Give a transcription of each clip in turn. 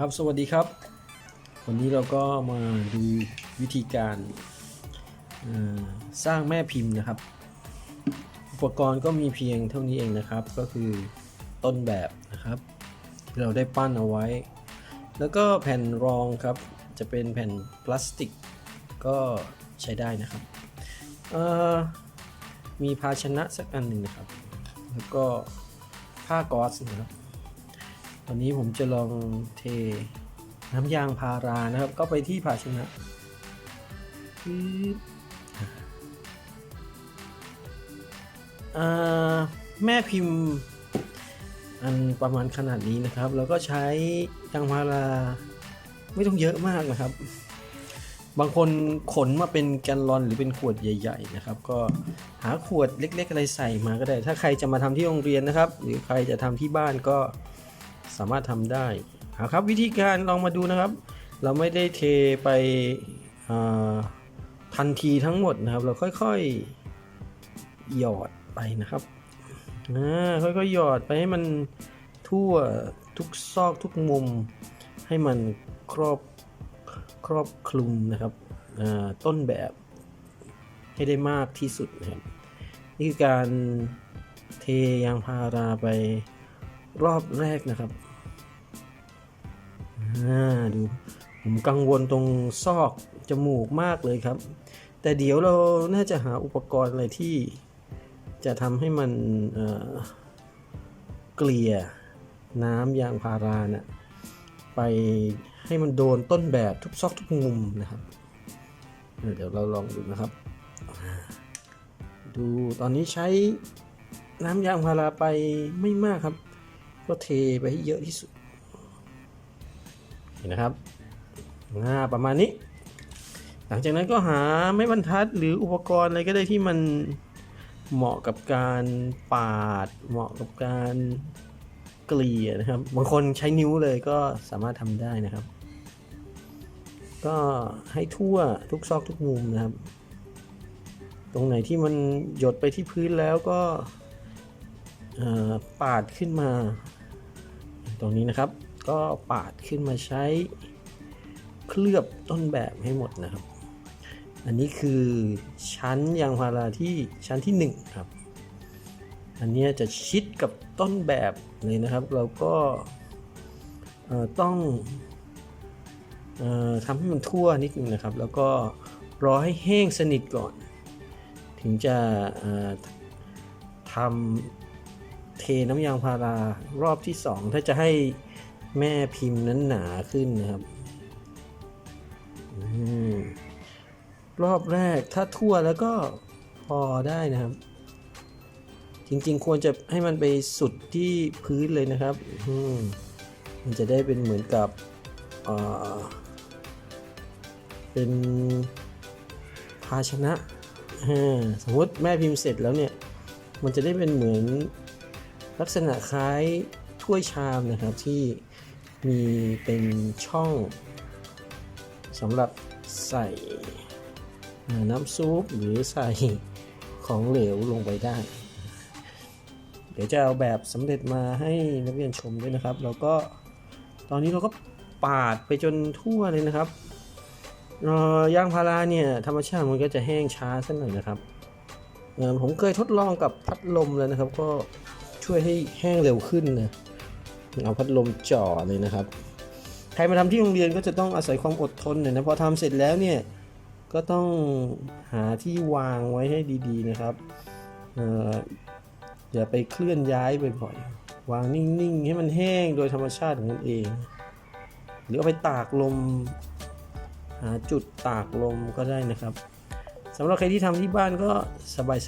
ครับสวัสดีครับ วันนี้เราก็มาดูวิธีการสร้างแม่พิมพ์นะครับ อุปกรณ์ก็มีเพียงเท่านี้เองนะครับ ก็คือต้นแบบนะครับที่เราได้ปั้นเอาไว้ แล้วก็แผ่นรองครับจะเป็นแผ่นพลาสติกก็ใช้ได้นะครับมีภาชนะสักอันหนึ่งนะครับ แล้วก็ผ้าก๊อซนะครับ วันนี้ผมจะลองเทน้ำยางพารานะครับ ก็ไปที่ภาชนะปึ๊บแม่พิมพ์อันประมาณขนาดนี้นะครับ แล้วก็ใช้ยางพาราไม่ต้องเยอะมากนะครับ บางคนขนมาเป็นแกลลอนหรือเป็นขวดใหญ่ ๆ นะครับ ก็หาขวดเล็ก ๆ อะไรใส่มาก็ได้ ถ้าใครจะมาทำที่โรงเรียนนะครับ หรือใครจะทำที่บ้านก็ สามารถทำได้เอาครับวิธีการลองมาดูนะครับ เราไม่ได้เทไปทันทีทั้งหมดนะครับ เราค่อยๆหยอดไปนะครับค่อยๆหยอดไปให้มันทั่วทุกซอกทุกมุม ให้มันครอบครอบคลุมนะครับต้นแบบให้ได้มากที่สุดนะครับนี่คือการเทยางพาราไป รอบแรกนะครับอ่าดูผมกังวลตรงซอกจมูกมากเลยครับ แต่เดี๋ยวเราน่าจะหาอุปกรณ์อะไรที่จะทำให้มันเเกลี่ยน้ำยางพารานะ่ะไปให้มันโดนต้นแบบทุกซอกทุกมุมนะครับ เดี๋ยวเราลองดูนะครับ ดูตอนนี้ใช้น้ำยางพาราไปไม่มากครับ ก็เทไปให้เยอะที่สุดเห็นนะครับอ่าประมาณนี้ หลังจากนั้นก็หาไม้บรรทัดหรืออุปกรณ์อะไรก็ได้ที่มันเหมาะกับการปาด เหมาะกับการเกลี่ยนะครับ บางคนใช้นิ้วเลยก็สามารถทำได้นะครับ ก็ให้ทั่วทุกซอกทุกมุมนะครับ ตรงไหนที่มันหยดไปที่พื้นแล้วก็ปาดขึ้นมา ตรงนี้นะครับ ก็ปาดขึ้นมาใช้เคลือบต้นแบบให้หมดนะครับ อันนี้คือชั้นยางพาราที่ชั้นที่ 1 ครับ อันนี้จะชิดกับต้นแบบเลยนะครับ เราก็ต้องอทำให้มันทั่วนิดนึงนะครับ แล้วก็รอให้แห้งสนิทก่อน ถึงจะทำ เทน้ำยางพารารอบที่สองถ้าจะให้แม่พิมพ์นั้นหนาขึ้นนะครับอรอบแรกถ้าทั่วแล้วก็พอได้นะครับ จริงๆ ควรจะให้มันไปสุดที่พื้นเลยนะครับมมันจะได้เป็นเหมือนกับเป็นภาชนะ สมมติแม่พิมพ์เสร็จแล้วเนี่ย มันจะได้เป็นเหมือน ลักษณะคล้ายถ้วยชามนะครับที่มีเป็นช่องสำหรับใส่น้ำซุปหรือใส่ของเหลวลงไปได้ เดี๋ยวจะเอาแบบสำเร็จมาให้นักเรียนชมด้วยนะครับ แล้วก็ตอนนี้เราก็ปาดไปจนทั่วเลยนะครับยางพาราเนี่ยธรรมชาติมันก็จะแห้งช้าสักหน่อยนะครับผมเคยทดลองกับพัดลมแล้วนะครับก็ ช่วยให้แห้งเร็วขึ้นนะเอาพัดลมจ่อเลยนะครับ ใครมาทำที่โรงเรียนก็จะต้องอาศัยความอดทนหน่อยนะพอทำเสร็จแล้วเนี่ยก็ต้องหาที่วางไว้ให้ดีๆนะครับเอ่ออย่าไปเคลื่อนย้ายบ่อยๆวางนิ่งๆ ให้มันแห้งโดยธรรมชาติของมันเอง หรือเอาไปตากลม หาจุดตากลมก็ได้นะครับสำหรับใครที่ทำที่บ้านก็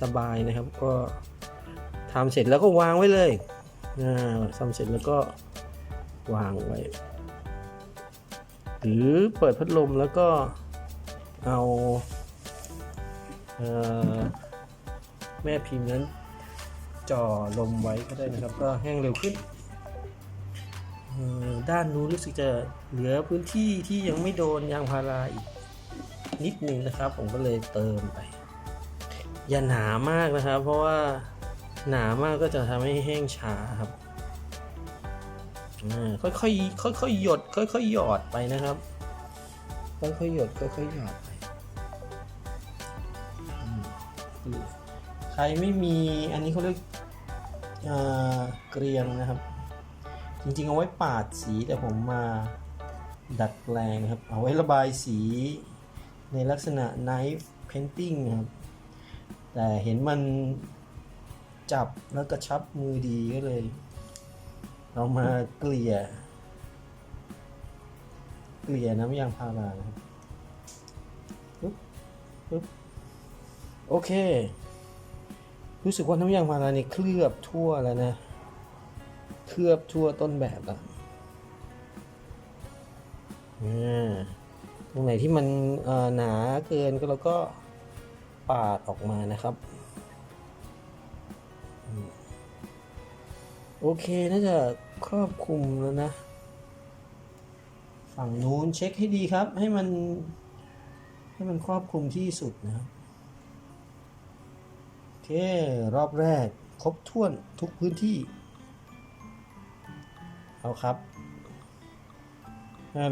สบายๆนะครับ ก็ ทำเสร็จแล้วก็วางไว้เลยอ่าทำเสร็จแล้วก็วางไว้ หรือเปิดพัดลมแล้วก็เอาเออแม่พิมพ์นั้นจ่อลมไว้ก็ได้นะครับ ก็แห้งเร็วขึ้น ด้านนู้นรู้สึกจะเหลือพื้นที่ที่ยังไม่โดนยางพาราอีกนิดนึงนะครับ ผมก็เลยเติมไป อย่าหนามากนะครับ เพราะว่า หนามากก็จะทำให้แห้งช้าครับอ่าค่อยๆค่อยๆหยด ค่อยๆหยอดไปนะครับ ค่อยๆหยดค่อยๆหยอดไปใครไม่มีอันนี้เขาเรียกเกรียงนะครับ จริงๆเอาไว้ปาดสีแต่ผมมาดัดแปลงครับ เอาไว้ระบายสีในลักษณะ knife painting ครับ แต่เห็นมัน จับแล้วกระชับมือดีก็เลยเอามาเกลี่ย เกลี่ยน้ำยางพารานะครับปึ๊บปึ๊บโอเค รู้สึกว่าน้ำยางพารานี่เคลือบทั่วแล้วนะ เคลือบทั่วต้นแบบแล้วอ่าตรงไหนที่มันหนาเกินก็เราก็ปาดออกมานะครับ โอเค น่าจะครอบคลุมแล้วนะ ฝั่งนู้นเช็คให้ดีครับ ให้มัน ให้มันครอบคลุมที่สุดนะครับโอเค รอบแรก ครบถ้วนทุกพื้นที่ เอาครับ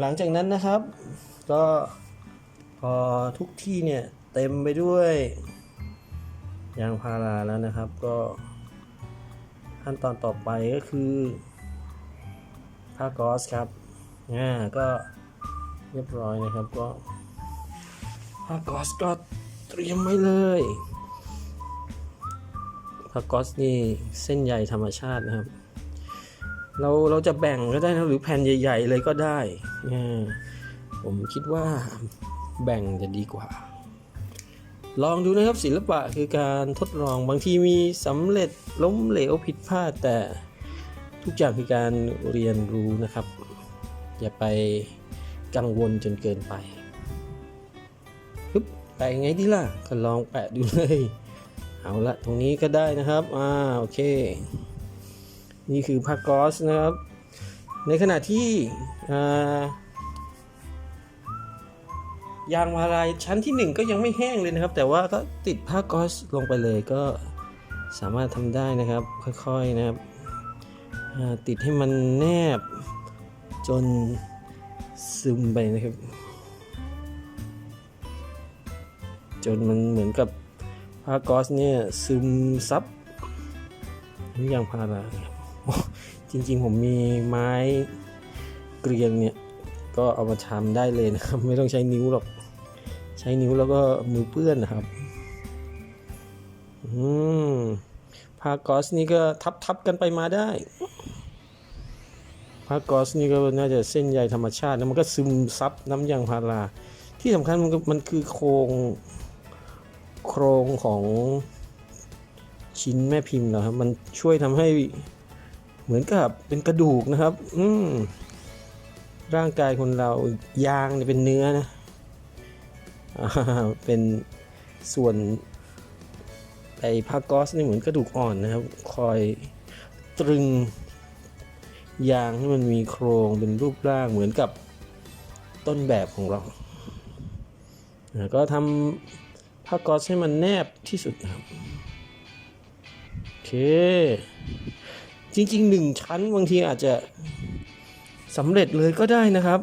หลังจากนั้นนะครับ ก็พอทุกที่เนี่ย เต็มไปด้วยยางพาราแล้วนะครับก็ ขั้นตอนต่อไปก็คือผ้ากอซครับอ่าก็เรียบร้อยนะครับก็ผ้ากอซก็เตรียมไว้เลยผ้ากอซนี่เส้นใยธรรมชาตินะครับ เราเราจะแบ่งก็ได้นะหรือแผ่นใหญ่ ๆ เลยก็ได้อ่าผมคิดว่าแบ่งจะดีกว่า ลองดูนะครับศิลปะคือการทดลองบางทีมีสำเร็จล้มเหลวผิดพลาดแต่ทุกอย่างคือการเรียนรู้นะครับ อย่าไปกังวลจนเกินไปปึ๊บแปะยังไงดีล่ะก็ลองแปะดูเลย เอาละตรงนี้ก็ได้นะครับอ่าโอเค นี่คือผ้ากอซนะครับ ในขณะที่อ่า ยางมาลายชั้นที่ 1 ก็ยังไม่แห้งเลยนะครับ แต่ว่าก็ติดผ้าก๊อซลงไปเลยก็สามารถทำได้นะครับ ค่อยๆนะครับติดให้มันแนบจนซึมไปนะครับ จนมันเหมือนกับผ้าก๊อซเนี่ยซึมซับน้ำยางพาราจริงๆผมมีไม้เกรียงเนี่ยก็เอามาทำได้เลยนะครับ ไม่ต้องใช้นิ้วหรอก ช้นิ้วแล้วก็มือเปื้อนนะครับ อืมผ้ากอซนี่ก็ทับทับกันไปมาได้ผ้ากอซนี่ก็น่าจะเส้นใยธรรมชาติแล้วมันก็ซึมซับน้ำยางพารา ที่สำคัญมันก็มันคือโครงโครงของชิ้นแม่พิมพ์นะครับ มันช่วยทำให้เหมือนกับเป็นกระดูกนะครับ อืมร่างกายคนเรายางเนี่ยเป็นเนื้อนะ เป็นส่วนไอ้ผ้าก๊อซนี่เหมือนกระดูกอ่อนนะครับ คอยตรึงยางให้มันมีโครงเป็นรูปร่างเหมือนกับต้นแบบของเราแล้วก็ทำผ้าก๊อซให้มันแนบที่สุดนะครับ โอเค จริงๆหนึ่งชั้นบางทีอาจจะสำเร็จเลยก็ได้นะครับ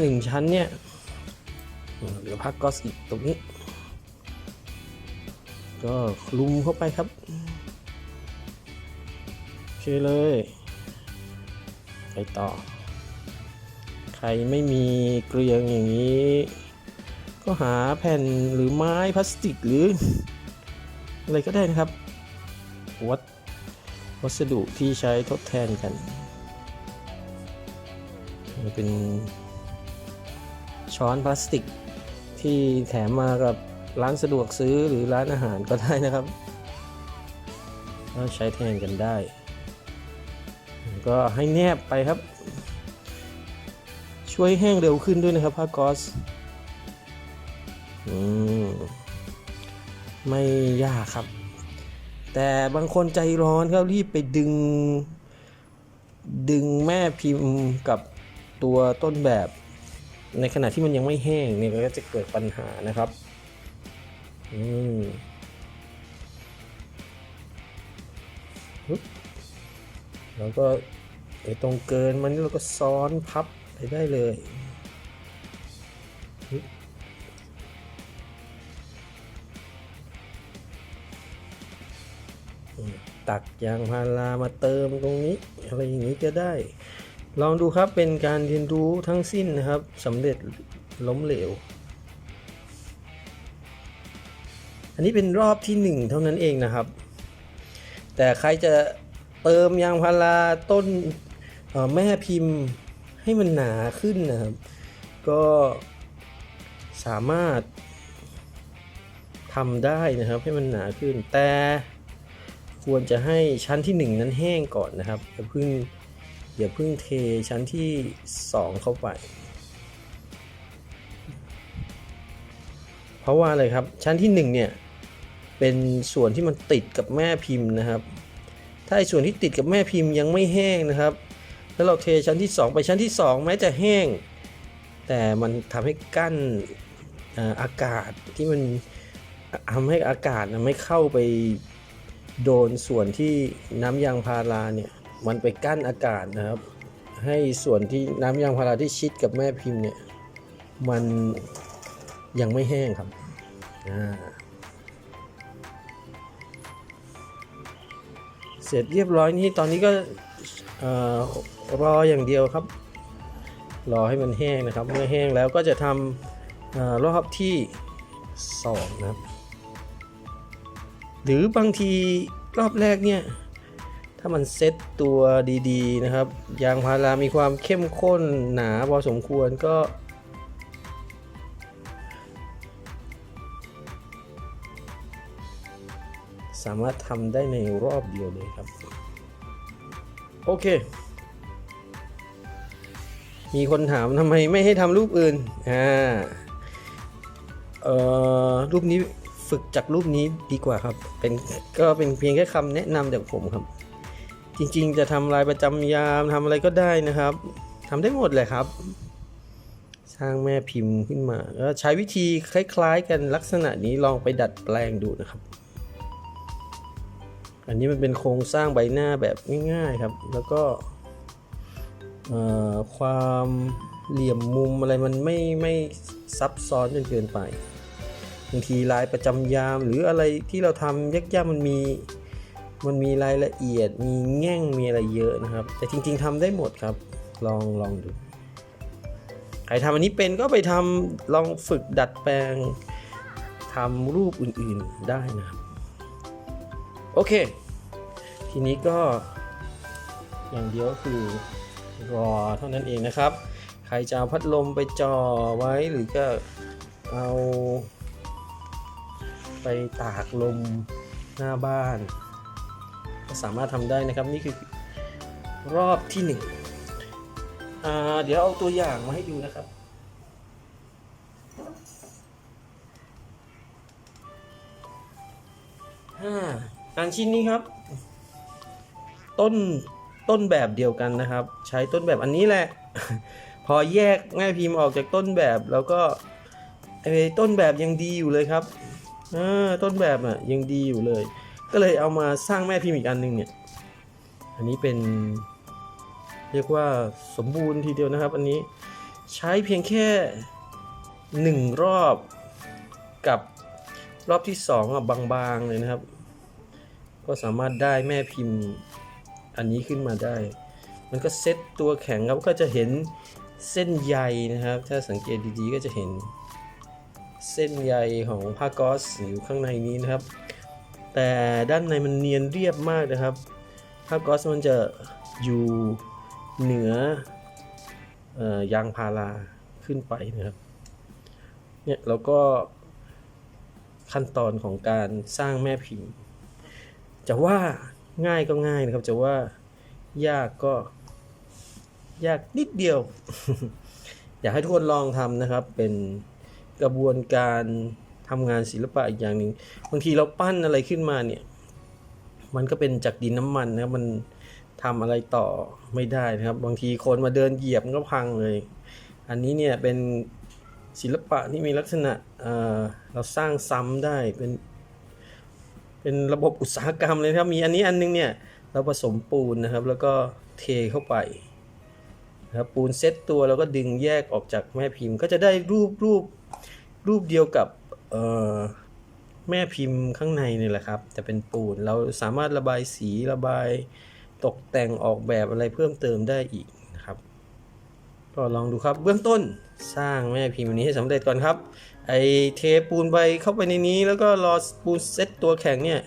หนึ่งชั้นเนี่ย เหลือพักก็อีกตรงนี้ ก็คลุมเข้าไปครับโอเคเลยไปต่อ ใครไม่มีเกลียงอย่างนี้ ก็หาแผ่นหรือไม้พลาสติกหรือ อะไรก็ได้นะครับ วัดวัสดุที่ใช้ทดแทนกันเป็นช้อนพลาสติก ที่แถมมากับร้านสะดวกซื้อหรือร้านอาหารก็ได้นะครับก็ใช้แทนกันได้ ก็ให้แนบไปครับ ช่วยแห้งเร็วขึ้นด้วยนะครับผ้ากอซอืมไม่ยากครับ แต่บางคนใจร้อนครับรีบไปดึง ดึงแม่พิมพ์กับตัวต้นแบบ ในขณะที่มันยังไม่แห้งเนี่ยก็จะเกิดปัญหานะครับ อืมแล้วก็ไอ้ตรงเกินมันเราก็ซ้อนพับไปได้เลยตักยางพารามาเติมตรงนี้ อะไรอย่างนี้ก็ได้ ลองดูครับเป็นการเรียนรู้ทั้งสิ้นนะครับสำเร็จล้มเหลว อันนี้เป็นรอบที่หนึ่งเท่านั้นเองนะครับ แต่ใครจะเติมยางพาราต้นแม่พิมพ์ให้มันหนาขึ้นนะครับ ก็สามารถทำได้นะครับให้มันหนาขึ้นแต่ควรจะให้ชั้นที่หนึ่งนั้นแห้งก่อนนะครับอย่าเพิ่ง อย่าเพิ่งเทชั้นที่สองเข้าไป เพราะว่าอะไรครับชั้นที่หนึ่งเนี่ย เป็นส่วนที่มันติดกับแม่พิมพ์นะครับ ถ้าส่วนที่ติดกับแม่พิมพ์ยังไม่แห้งนะครับ แล้วเราเทชั้นที่ 2 ไปชั้นที่ 2 แม้จะแห้ง แต่มันทำให้กั้นอากาศที่มันทำให้อากาศไม่เข้าไปโดนส่วนที่น้ำยางพาราเนี่ย มันไปกั้นอากาศนะครับ ให้ส่วนที่น้ำยางพาราที่ชิดกับแม่พิมพ์เนี่ยมันยังไม่แห้งครับเสร็จเรียบร้อยนี่ตอนนี้ก็อรออย่างเดียวครับ รอให้มันแห้งนะครับ เมื่อแห้งแล้วก็จะทำอรอบที่สองนะครับ หรือบางทีรอบแรกเนี่ย ถ้ามันเซ็ตตัวดีๆนะครับ ยางพารามีความเข้มข้นหนาพอสมควรก็ สามารถทำได้ในรอบเดียวเลยครับ โอเค มีคนถามทำไมไม่ให้ทำรูปอื่น อ่า เอ่อ รูปนี้ฝึกจากรูปนี้ดีกว่าครับ เป็นก็เป็นเพียงแค่คำแนะนำจากผมครับ จริงๆ จะทำลายประจำยามทำอะไรก็ได้นะครับทำได้หมดเลยครับ สร้างแม่พิมพ์ขึ้นมาแล้วใช้วิธีคล้าย ๆ กันลักษณะนี้ลองไปดัดแปลงดูนะครับ อันนี้มันเป็นโครงสร้างใบหน้าแบบง่ายๆครับ แล้วก็ความเหลี่ยมมุมอะไรมันไม่ไม่ซับซ้อนจนเกินไปบางทีลายประจำยามหรืออะไรที่เราทำยากๆมันมี มันมีรายละเอียดมีแง่งมีอะไรเยอะนะครับ แต่จริง ๆทำได้หมดครับ ลองลองดูใครทำอันนี้เป็นก็ไปทำลองฝึกดัดแปลงทำรูปอื่นๆได้นะครับ โอเค ทีนี้ก็อย่างเดียวคือรอเท่านั้นเองนะครับ ใครจะเอาพัดลมไปจ่อไว้หรือก็เอา ไปตากลมหน้าบ้าน สามารถทำได้นะครับนี่คือรอบที่หนึ่งเดี๋ยวเอาตัวอย่างมาให้ดูนะครับอ่างานชิ้นนี้ครับ ต้นต้นแบบเดียวกันนะครับ ใช้ต้นแบบอันนี้แหละ พอแยกแม่พิมพ์ออกจากต้นแบบแล้วก็ไอ้ต้นแบบยังดีอยู่เลยครับเออต้นแบบอะยังดีอยู่เลย ก็เลยเอามาสร้างแม่พิมพ์อีกอันหนึงเนี่ย อันนี้เป็น เรียกว่าสมบูรณ์ทีเดียวนะครับ อันนี้ใช้เพียงแค่หนึ่งรอบกับรอบที่สองอะบางๆเลยนะครับ ก็สามารถได้แม่พิมพ์อันนี้ขึ้นมาได้ มันก็เซ็ตตัวแข็งครับก็จะเห็นเส้นใยนะครับ ถ้าสังเกตดีๆก็จะเห็นเส้นใยของผ้าก๊อซอยู่ข้างในนี้นะครับ แต่ด้านในมันเนียนเรียบมากนะครับผ้าก๊อซมันจะอยู่เหนือเออยางพาราขึ้นไปนะครับเนี่ยแล้วก็ขั้นตอนของการสร้างแม่พิมพ์ จะว่าง่ายก็ง่ายนะครับ จะว่ายากก็ยากนิดเดียว อยากให้ทุกคนลองทำนะครับเป็นกระบวนการ ทำงานศิลปะอีกอย่างหนึ่งบางทีเราปั้นอะไรขึ้นมาเนี่ย มันก็เป็นจากดินน้ำมันนะมันทำอะไรต่อไม่ได้นะครับ บางทีคนมาเดินเหยียบมันก็พังเลย อันนี้เนี่ยเป็นศิลปะที่มีลักษณะเเราสร้างซ้ำได้เป็นเป็นระบบอุตสาหกรรมเลยครับมีอันนี้อันนึงเนี่ยเราผสมปูนนะครับ แล้วก็เทเข้าไปนะครับปูนเซตตัวแล้วก็ดึงแยกออกจากแม่พิมพ์ ก็จะได้รูปรูปรูปเดียวกับ เอ่อแม่พิมพ์ข้างในนี่แหละครับ แต่เป็นปูนเราสามารถระบายสีระบายตกแต่งออกแบบอะไรเพิ่มเติมได้อีกนะครับ ก็ลองดูครับเบื้องต้นสร้างแม่พิมพ์อันนี้ให้สำเร็จก่อนครับ ไอเทปูนใบเข้าไปในนี้แล้วก็รอปูนเซตตัวแข็งเนี่ย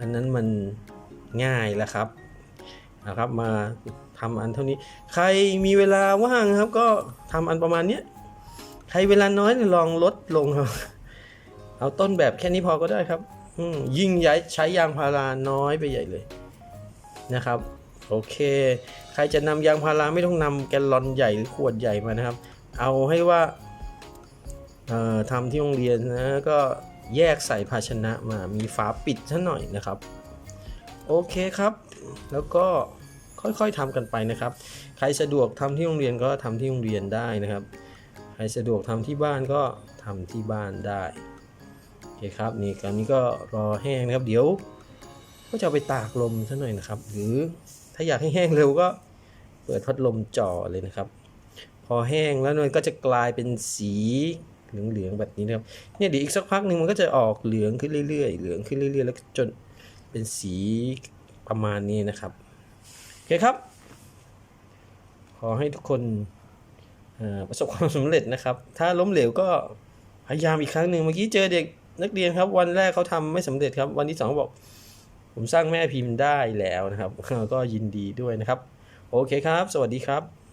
อันนั้นมันง่ายแล้วครับนะครับมาทำอันเท่านี้ ใครมีเวลาว่างครับก็ทำอันประมาณเนี้ยใครเวลาน้อยเนี่ยลองลดลงครับ เอาต้นแบบแค่นี้พอก็ได้ครับยิ่งย้ายใช้ยางพาราน้อยไปใหญ่เลยนะครับ โอเค ใครจะนำยางพาราไม่ต้องนำแกลลอนใหญ่หรือขวดใหญ่มานะครับ เอาให้ว่าทำที่โรงเรียนนะก็แยกใส่ภาชนะมามีฝาปิดซะหน่อยนะครับ โอเคครับ แล้วก็ค่อยๆทำกันไปนะครับ ใครสะดวกทำที่โรงเรียนก็ทำที่โรงเรียนได้นะครับ ใครสะดวกทำที่บ้านก็ทำที่บ้านได้ คครับนี่ตอนนี้ก็รอแห้งนะครับเดี๋ยว ก็จะเอาไปตากลมซะหน่อยนะครับ หรือถ้าอยากให้แห้งเร็วก็เปิดพัดลมจ่อเลยนะครับ พอแห้งแล้วมันก็จะกลายเป็นสีเหลืองๆแบบนี้นะครับเนี่ยเดี๋ยวอีกสักพักหนึ่งมันก็จะออกเหลืองขึ้นเรื่อยๆเหลืองขึ้นเรื่อยๆ แล้วจนเป็นสีประมาณนี้นะครับโอเคครับ ขอให้ทุกคนประสบความสำเร็จนะครับ ถ้าล้มเหลวก็พยายามอีกครั้งหนึ่งเมื่อกี้เจอเด็ก นักเรียนครับ วันแรกเขาทำไม่สำเร็จครับ วันที่สองบอก ผมสร้างแม่พิมพ์ได้แล้วนะครับ ก็ยินดีด้วยนะครับ โอเคครับ สวัสดีครับ